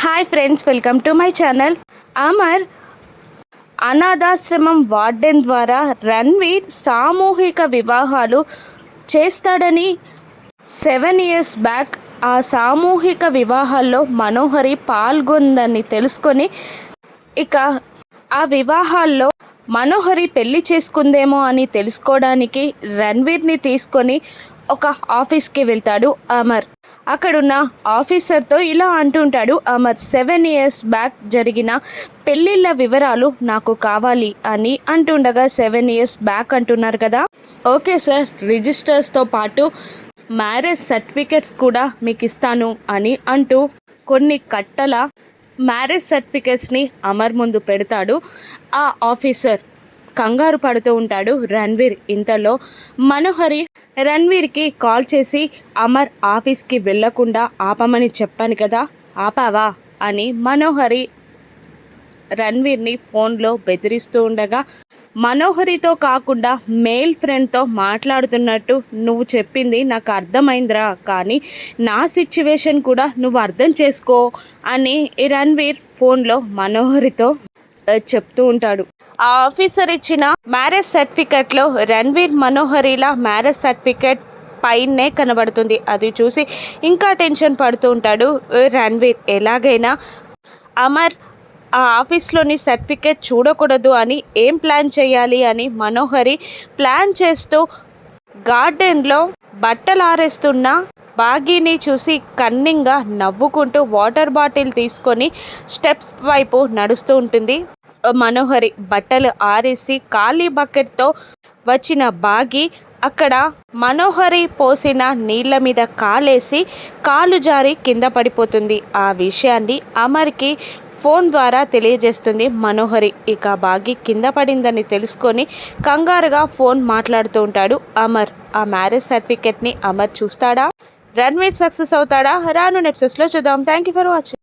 Hi friends welcome to my channel. Amar అనాథాశ్రమం warden ద్వారా రణ్వీర్ సామూహిక వివాహాలు చేస్తాడని సెవెన్ ఇయర్స్ బ్యాక్ ఆ సామూహిక వివాహాల్లో మనోహరి పాల్గొందని తెలుసుకొని ఇక ఆ వివాహాల్లో మనోహరి పెళ్ళి చేసుకుందేమో అని తెలుసుకోవడానికి రణ్వీర్ని తీసుకొని ఒక ఆఫీస్కి వెళ్తాడు అమర్. అక్కడున్న ఆఫీసర్తో ఇలా అంటుంటాడు అమర్ సెవెన్ ఇయర్స్ బ్యాక్ జరిగిన పెళ్ళిళ్ళ వివరాలు నాకు కావాలి అని అంటుండగా సెవెన్ ఇయర్స్ బ్యాక్ అంటున్నారు కదా. ఓకే సార్ రిజిస్టర్స్తో పాటు మ్యారేజ్ సర్టిఫికెట్స్ కూడా మీకు ఇస్తాను అని అంటూ కొన్ని కట్టల మ్యారేజ్ సర్టిఫికెట్స్ని అమర్ ముందు పెడతాడు. ఆ ఆఫీసర్ కంగారు పడుతూ ఉంటాడు రణ్వీర్ ఇంతలో మనోహరి రణ్వీర్కి కాల్ చేసి అమర్ ఆఫీస్కి వెళ్ళకుండా ఆపమని చెప్పాను కదా ఆపావా? అని మనోహరి రణ్వీర్ని ఫోన్లో బెదిరిస్తూ ఉండగా మనోహరితో కాకుండా మేల్ ఫ్రెండ్తో మాట్లాడుతున్నట్టు నువ్వు చెప్పింది నాకు అర్థమైందిరా కానీ నా సిచ్యువేషన్ కూడా నువ్వు అర్థం చేసుకో అని రణ్వీర్ ఫోన్లో మనోహరితో చెప్తూ ఉంటాడు. ఆ ఆఫీసర్ ఇచ్చిన మ్యారేజ్ సర్టిఫికెట్లో రణ్వీర్ మనోహరిలా మ్యారేజ్ సర్టిఫికెట్ పైనే కనబడుతుంది. అది చూసి ఇంకా టెన్షన్ పడుతూ ఉంటాడు రణ్వీర్. ఎలాగైనా అమర్ ఆ ఆఫీస్లోని సర్టిఫికేట్ చూడకూడదు అని ఏం ప్లాన్ చేయాలి అని మనోహరి ప్లాన్ చేస్తూ గార్డెన్లో బట్టలు ఆరేస్తున్న బాగీని చూసి కన్నింగా నవ్వుకుంటూ వాటర్ బాటిల్ తీసుకొని స్టెప్స్ వైపు నడుస్తూ ఉంటుంది. మనోహరి బట్టలు ఆరేసి ఖాళీ బకెట్తో వచ్చిన బాగి అక్కడ మనోహరి పోసిన నీళ్ళ మీద కాలేసి కాలు జారి కింద పడిపోతుంది. ఆ విషయాన్ని అమర్కి ఫోన్ ద్వారా తెలియజేస్తుంది మనోహరి. ఇక బాగి కింద పడిందని తెలుసుకొని కంగారుగా ఫోన్ మాట్లాడుతూ ఉంటాడు. అమర్ ఆ మ్యారేజ్ సర్టిఫికెట్ని అమర్ చూస్తాడా? రన్వీర్ సక్సెస్ అవుతాడా? రాను నెప్సెస్లో చూద్దాం. Thank you for watching.